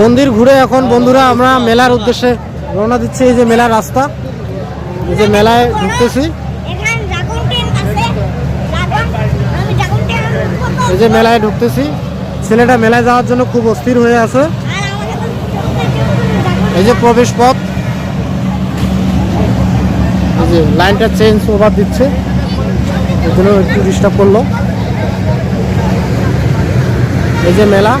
মন্দির ঘুরে এখন বন্ধুরা আমরা মেলার উদ্দেশ্যে রওনা দিচ্ছি, এই যে মেলার রাস্তা। এই যে মেলায় ঢুকতেছি। এই যে মেলায় ঢুকতেছি। ছেলেটা মেলায় যাওয়ার জন্য খুব অস্থির হয়ে আছে। এই যে প্রবেশ পথ। এই যে লাইনটা চেঞ্জ ওভার দিচ্ছে। এই জন্য একটু ডিস্টার্ব করল। এই যে মেলা।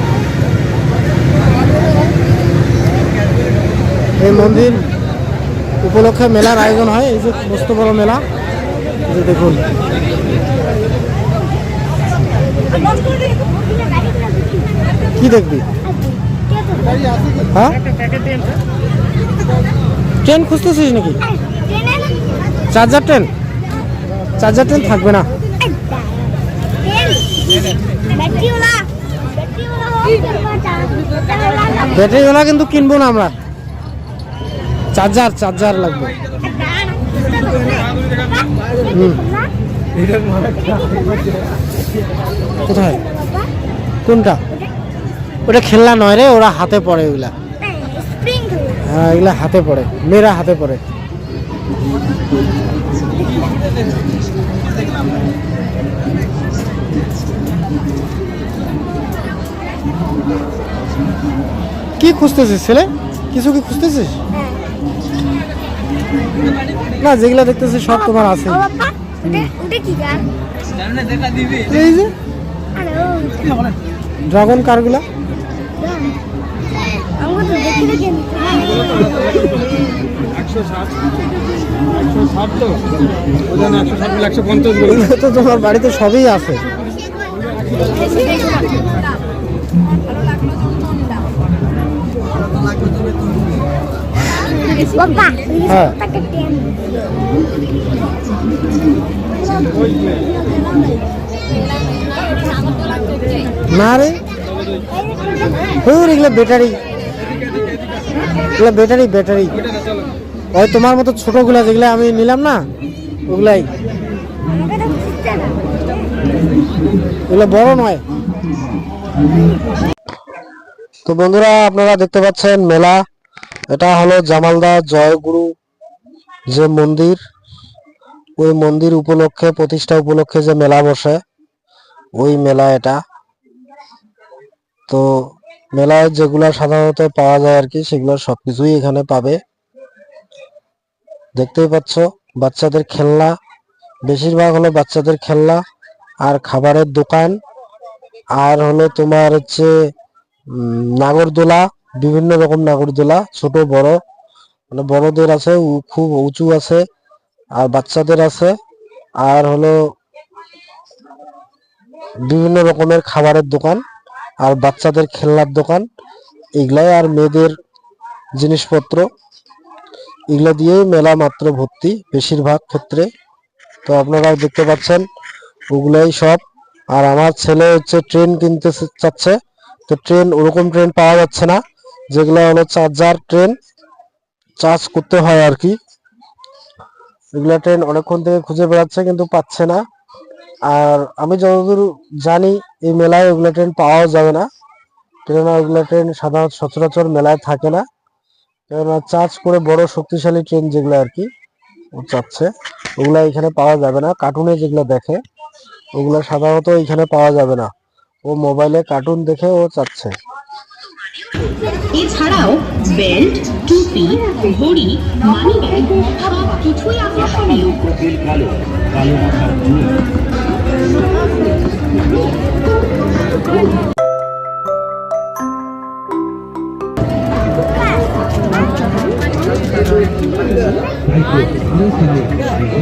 এই মন্দির উপলক্ষে মেলার আয়োজন হয়, এই যে মস্ত বড় মেলা যে দেখুন। কি দেখবি? হ্যাঁ? ট্রেন খুঁজতেছিস নাকি? Charger train? চার্জার ট্রেন থাকবে না। ব্যাটারিওয়ালা কিন্তু কিনবো না আমরা। চার্জার চার্জার লাগবে। কোথায়? কোনটা? ওটা খেলনা নয় রে, ওরা হাতে পড়ে ওগুলা হ্যাঁ এগুলা হাতে পড়ে, মেয়েরা হাতে পড়ে। কি খুঁজতেছিস ছেলে? কিছু কি খুঁজতেছিস? না যেগুলা দেখতেছি সব তোমার আছে। এই যে ড্রাগন কারগুলা আমরা তো তোমার বাড়িতে সবই আছে। বাবা হ্যাঁ। না রে এগুলো ব্যাটারি এগুলো ব্যাটারি ব্যাটারি ওই তোমার মতো ছোটগুলা যেগুলো আমি নিলাম না ওগুলাই এগুলো বড় নয় তো বন্ধুরা আপনারা দেখতে পাচ্ছেন মেলা এটা হলো জামালদা জয়গুরু যে মন্দির। ওই মন্দির উপলক্ষে, প্রতিষ্ঠা উপলক্ষে যে মেলা বসে, ওই মেলা এটা। তো মেলায় যেগুলা সাধারণত পাওয়া যায় আর কি, সেগুলো সবকিছুই এখানে পাবে। দেখতেই পাচ্ছ, বাচ্চাদের খেলনা, বেশিরভাগ হলো বাচ্চাদের খেলনা আর খাবারের দোকান। আর হলো তোমার হচ্ছে নাগরদোলা বিভিন্ন রকম নাগরদোলা, ছোট, বড়। মানে বড়দের আছে খুব উঁচু আছে, আর বাচ্চাদের আছে। আর হলো বিভিন্ন রকমের খাবারের দোকান, আর বাচ্চাদের খেলনার দোকান। এগুলাই আর মেয়েদের জিনিসপত্র। এগুলো দিয়েই মেলা মাত্র ভর্তি বেশিরভাগ ক্ষেত্রে। তো আপনারাও দেখতে পাচ্ছেন, ওগুলাই সব। আর আমার ছেলে হচ্ছে ট্রেন কিনতে চাচ্ছে। তো ট্রেন, ওরকম ট্রেন পাওয়া যাচ্ছে না। যেগুলো হলো চার্জার ট্রেন, চার্জ করতে হয় আর কি। এগুলো ট্রেন অনেকক্ষণ থেকে খুঁজে বেড়াচ্ছে কিন্তু পাচ্ছে না। আর আমি যতদূর জানি, এই মেলায় ওগুলো ট্রেন পাওয়াও যাবে না। কেননা ওগুলা ট্রেন সাধারণত সচরাচর মেলায় থাকে না। কেননা চার্জ করে বড় শক্তিশালী ট্রেন যেগুলো আর কি চাচ্ছে ওগুলা এখানে পাওয়া যাবে না। কার্টুনে যেগুলো দেখে, ওগুলা সাধারণত এখানে পাওয়া যাবে না। ও মোবাইলে কার্টুন দেখে ও চাচ্ছে এছাড়াও বেল্ট টুপি ঘড়ি মানিব্যাগ সব কিছুই আকর্ষণীয়।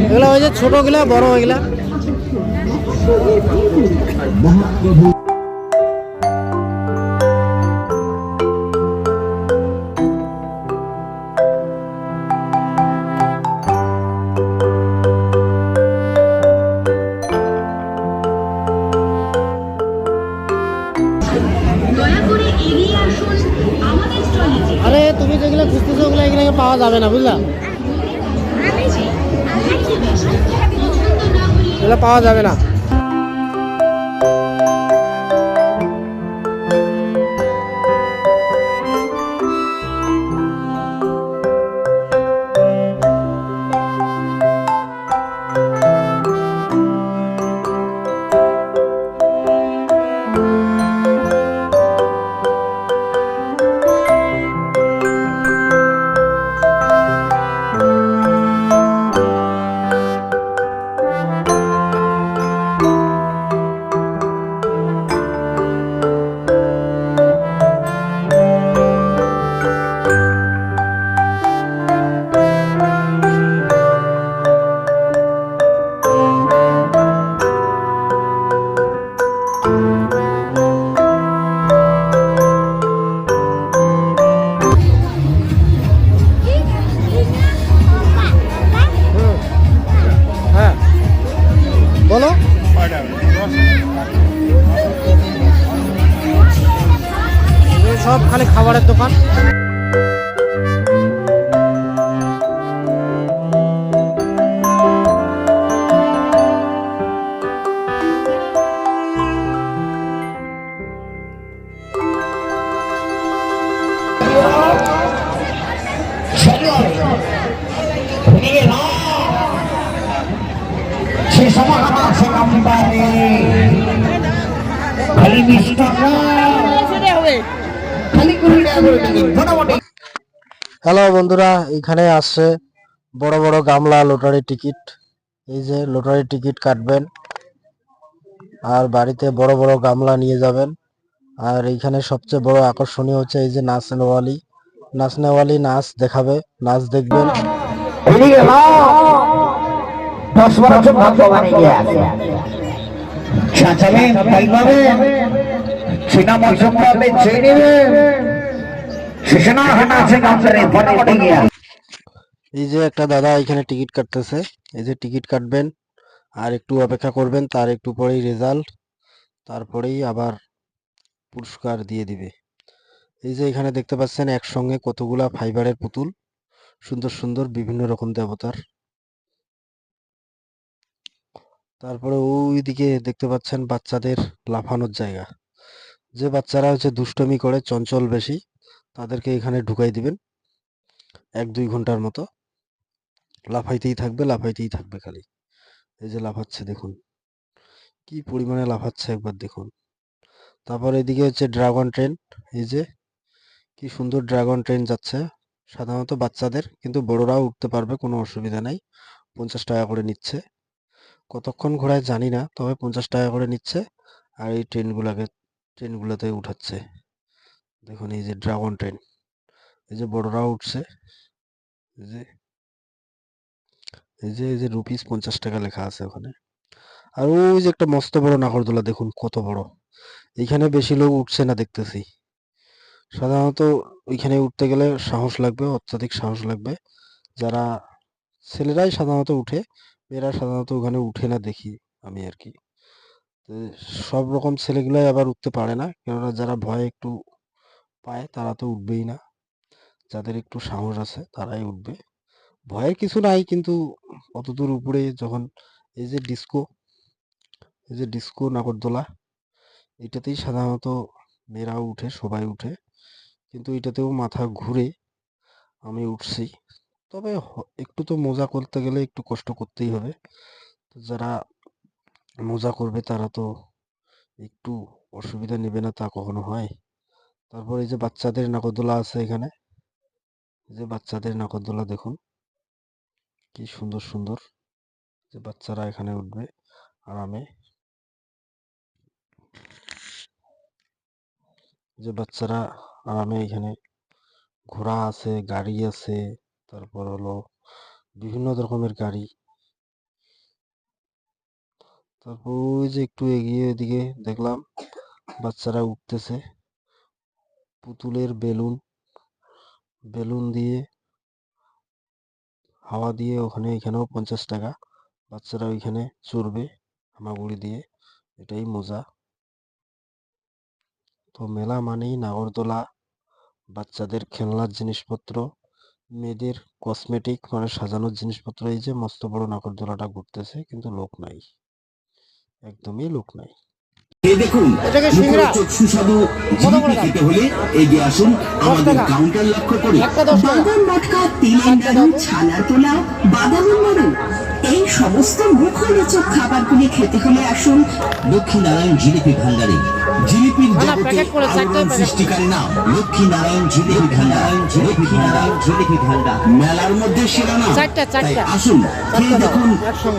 এগুলো ওই যে ছোটগুলা বড় ওইগুলা দয়া যাবে না বুঝলা? এগুলো পাওয়া যাবে না। হ্যালো বন্ধুরা, এখানে আসছে বড় বড় গামলা লটারি টিকিট। এই যে লটারি টিকিট কাটবেন আর বাড়িতে বড় বড় গামলা নিয়ে যাবেন। আর এইখানে সবচেয়ে বড় আকর্ষণীয় হচ্ছে এই যে নাচ দেখাবে, নাচ দেখবেন। এদিকে নাও দশ বছর ভাগ্য গিয়ে চাচাবেন তাই পাবেন সিনা মৌসুম পাবেন ছেড়ে নেবেন। এই যে একটা দাদা এখানে টিকিট কাটতেছে। এই যে টিকিট কাটবেন আর একটু অপেক্ষা করবেন তার একটু পরেই রেজাল্ট তারপরেই আবার পুরস্কার দিয়ে দিবে। এই যে এখানে দেখতে পাচ্ছেন একসঙ্গে কতগুলা ফাইবারের পুতুল সুন্দর সুন্দর বিভিন্ন রকম দেবতার। তারপরে ওই দিকে দেখতে পাচ্ছেন বাচ্চাদের লাফানোর জায়গা। যে বাচ্চারা হচ্ছে দুষ্টমি করে চঞ্চল বেশি তাদেরকে এখানে ঢুকাই দিবেন। এক দুই ঘণ্টার মতো। লাফাইতেই থাকবে লাফাইতেই থাকবে খালি। এই যে লাফাচ্ছে, দেখুন। কি পরিমাণে লাফাচ্ছে একবার দেখুন। তারপর এদিকে হচ্ছে ড্রাগন ট্রেন। এই যে কি সুন্দর ড্রাগন ট্রেন যাচ্ছে। সাধারণত বাচ্চাদের, কিন্তু বড়রাও উঠতে পারবে, কোনো অসুবিধা নাই। পঞ্চাশ টাকা করে নিচ্ছে। কতক্ষণ ঘোরায় জানি না, তবে পঞ্চাশ টাকা করে নিচ্ছে। আর এই ট্রেনগুলোকে, ট্রেনগুলোতে উঠাচ্ছে। দেখুন, এই যে ড্রাগন ট্রেন এই যে বড়রাও উঠছে, এই যে এই যে এই যে রুপিস পঞ্চাশ টাকা লেখা আছে ওখানে। আর ওই যে একটা মস্ত বড় নাগরদোলা, দেখুন কত বড়। এইখানে বেশি লোক উঠছে না দেখতেছি। সাধারণত ওইখানে উঠতে গেলে সাহস লাগবে, অত্যাধিক সাহস লাগবে। যারা ছেলেরাই সাধারণত উঠে মেয়েরা সাধারণত ওখানে উঠে না দেখি আমি আর কি। সব রকম ছেলেগুলাই আবার উঠতে পারে না, কেননা যারা ভয় একটু পায় তারা তো উঠবেই না। যাদের একটু সাহস আছে তারাই উঠবে। ভয়ের কিছু নাই কিন্তু অতদূর উপরে যখন এই যে ডিস্কো, এই যে ডিস্কো নাগরদোলা, এটাতেই সাধারণত মেয়েরাও উঠে, সবাই উঠে। কিন্তু এটাতেও মাথা ঘুরে আমি উঠছি। তবে একটু তো মজা করতে গেলে একটু কষ্ট করতেই হবে। যারা মজা করবে তারা তো একটু অসুবিধা নেবে না তা কখনো হয়। তারপর এই যে বাচ্চাদের নাগরদোলা আছে এখানে। এই যে বাচ্চাদের নাগরদোলা দেখুন। কি সুন্দর সুন্দর। যে বাচ্চারা এখানে উঠবে আরামে। যে বাচ্চারা আরামে এখানে ঘোড়া আছে, গাড়ি আছে, তারপর হলো বিভিন্ন রকমের গাড়ি। তারপর ওই যে একটু এগিয়ে এদিকে দেখলাম বাচ্চারা উঠতেছে। পুতুলের বেলুন বেলুন দিয়ে হাওয়া দিয়ে ওখানে এখানেও পঞ্চাশ টাকা। বাচ্চারা ওইখানে চড়বে হামাগুড়ি দিয়ে, এটাই মজা। তো মেলা মানেই নাগরদোলা, বাচ্চাদের খেলনার জিনিসপত্র, মেয়েদের কসমেটিক মানে সাজানোর জিনিসপত্র, এই যে মস্ত বড় নাগরদোলাটা ঘুরতেছে, কিন্তু লোক নাই। একদমই লোক নাই। এই দেখুন এটাকে সিংড়া। মুখরোচক সুস্বাদু জিলিপি খেতে হলে এগিয়ে আসুন আমাদের কাউন্টার লক্ষ্য করে একটা দশ টাকা। বাদাম মটকা তিলের নাড়ু ছানার পোলাও বাদামের নাড়ু এই সমস্ত মুখরোচক খাবারগুলি খেতে হলে আসুন লক্ষ্মী জিলিপি ভান্ডারে। জিলিপির জগতে করে, চারটে আলোড়ন সৃষ্টিকারী নাম লক্ষ্মী নারায়ণ জিলিপি ভান্ডার জিলিপি ভান্ডার মেলার মধ্যে। তাই আসুন খেয়ে দেখুন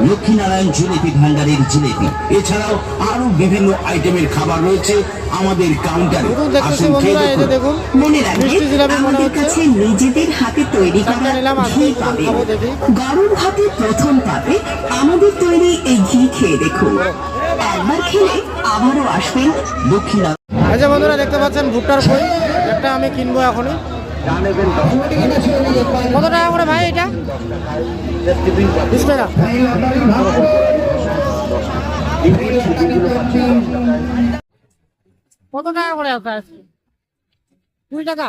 লক্ষ্মী নারায়ণ জিলিপি ভান্ডারের জিলিপি। এছাড়াও আরও বিভিন্ন আইটেমের খাবার রয়েছে আমাদের কাউন্টারে আসুন খেয়ে দেখুন। মনে রাখবেন জিলাপি মনে আমাদের কাছে নিজেদের হাতে তৈরি করা ঘি দেখি। গরম ভাতে প্রথম পাবে আমাদের তৈরি এই ঘি খেয়ে দেখুন। একবার নারায়ণ বন্ধুরা, দেখতে পাচ্ছেন ভুট্টার বই একটা আমি কিনবো এখনই। কত টাকা করে ভাই এটা? বিশ টাকা। কত টাকা করে আছে কুড়ি টাকা।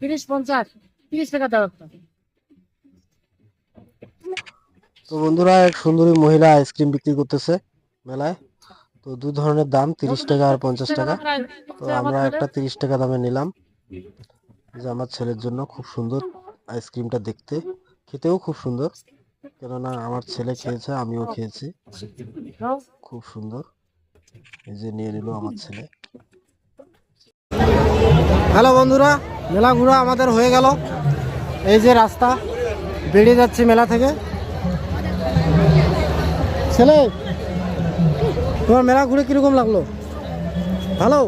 তিরিশ, পঞ্চাশ। তিরিশ টাকা দাও একটা তো বন্ধুরা, এক সুন্দরী মহিলা আইসক্রিম বিক্রি করতেছে মেলায়। তো দু ধরনের দাম, তিরিশ টাকা আর পঞ্চাশ টাকা। তো আমরা একটা তিরিশ টাকা দামে নিলাম। যে আমার ছেলের জন্য খুব সুন্দর আইসক্রিমটা দেখতে। খেতেও খুব সুন্দর। কেননা আমার ছেলে খেয়েছে, আমিও খেয়েছি। খুব সুন্দর। এই যে নিয়ে নিল আমার ছেলে। হ্যালো বন্ধুরা, মেলা ঘোরা আমাদের হয়ে গেল। এই যে রাস্তা, বেরিয়ে যাচ্ছে মেলা থেকে। ছেলে? তোমার মেলা ঘুরে কীরকম লাগল? ভালো?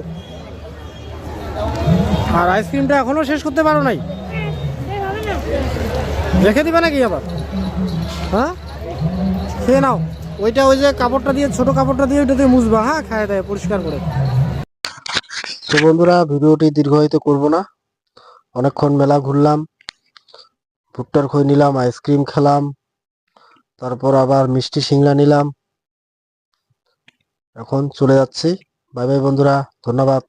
আর আইসক্রিমটা এখনও শেষ করতে পারো নাই? রেখে দিবে নাকি আবার? হ্যাঁ? খেয়ে নাও। ওইটা ওই যে কাপড়টা দিয়ে, ছোট কাপড়টা দিয়ে ওইটা দিয়ে মুছবা হ্যাঁ? খায় দেয়, পরিষ্কার করে। তো বন্ধুরা, ভিডিওটি দীর্ঘায়িত করব না। অনেকক্ষণ মেলা ঘুরলাম, ভুট্টার খই নিলাম, আইসক্রিম খেলাম তারপর আবার মিষ্টি সিংলা নিলাম। এখন চলে যাচ্ছি। বাই বাই বন্ধুরা ধন্যবাদ।